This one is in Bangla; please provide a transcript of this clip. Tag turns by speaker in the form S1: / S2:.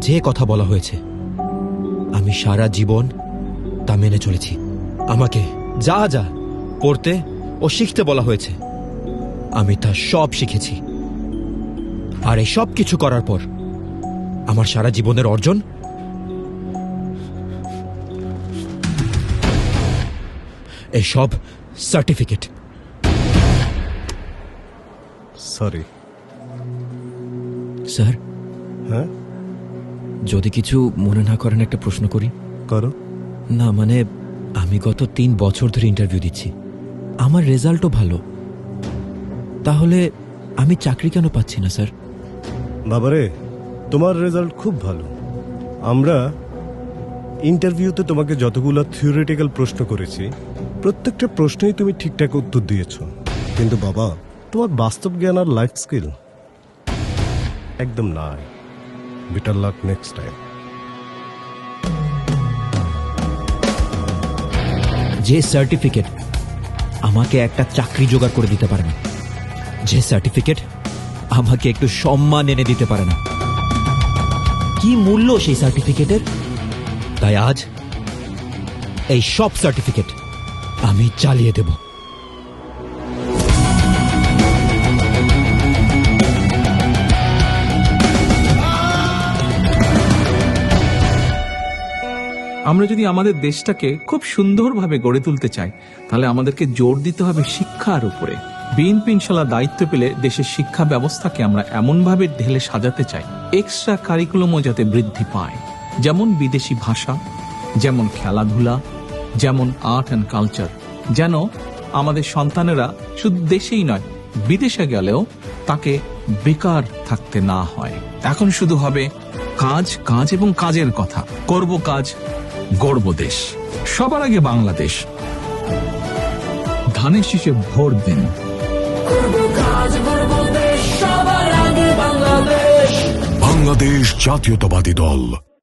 S1: যে কথা বলা হয়েছে আমি সারা জীবন তা মেনে চলেছি। আমাকে যা যা করতে ও শিখতে বলা হয়েছে আমি তা সব শিখেছি। আর এই সব কিছু করার পর আমার সারা জীবনের অর্জন? এই সব সার্টিফিকেট
S2: সরি
S1: স্যার
S2: হ্যাঁ?
S1: যদি কিছু মনে না করেন একটা প্রশ্ন করি।
S2: করো।
S1: না মানে আমি গত তিন বছর ধরে ইন্টারভিউ দিচ্ছি। আমার রেজাল্টও ভালো। তাহলে আমি চাকরি কেন পাচ্ছি না স্যার?
S2: বাবারে তোমার রেজাল্ট খুব ভালো। আমরা ইন্টারভিউতে তোমাকে যতগুলো থিওরিটিক্যাল প্রশ্ন করেছি প্রত্যেকটা প্রশ্নেই তুমি ঠিকঠাক উত্তর দিয়েছ। কিন্তু বাবা তোমার বাস্তব জ্ঞান আর লাইফ স্কিল একদম নাই। বেটার লাক নেক্সট টাইম
S1: যে সার্টিফিকেট আমাকে একটা চাকরি জোগাড় করে দিতে পারে না, যে সার্টিফিকেট আমাকে একটু সম্মান এনে দিতে পারে না। কি মূল্য সেই সার্টিফিকেটের তাই আজ এই সব সার্টিফিকেট আমি চালিয়ে দেব।
S3: আমরা যদি আমাদের দেশটাকে খুব সুন্দরভাবে গড়ে তুলতে চাই, তাহলে আমাদেরকে জোর দিতে হবে শিক্ষার উপরে। বিএনপি ইনশাল্লাহ দায়িত্ব পেলে দেশের শিক্ষা ব্যবস্থাকে আমরা এমনভাবে ঢেলে সাজাতে চাই এক্সট্রা কারিকুলামও যাতে বৃদ্ধি পায়। যেমন বিদেশি ভাষা, যেমন খেলাধুলা, যেমন আর্ট অ্যান্ড কালচার যেন আমাদের সন্তানেরা শুধু দেশেই নয়, বিদেশে গেলেও তাকে বেকার থাকতে না হয়। এখন শুধু হবে কাজ কাজ এবং কাজের কথা। করব কাজ গর্ব দেশ। সবার আগে বাংলাদেশ। ধানের শীষে ভোট দিন।
S4: বাংলাদেশ জাতীয়তাবাদী দল।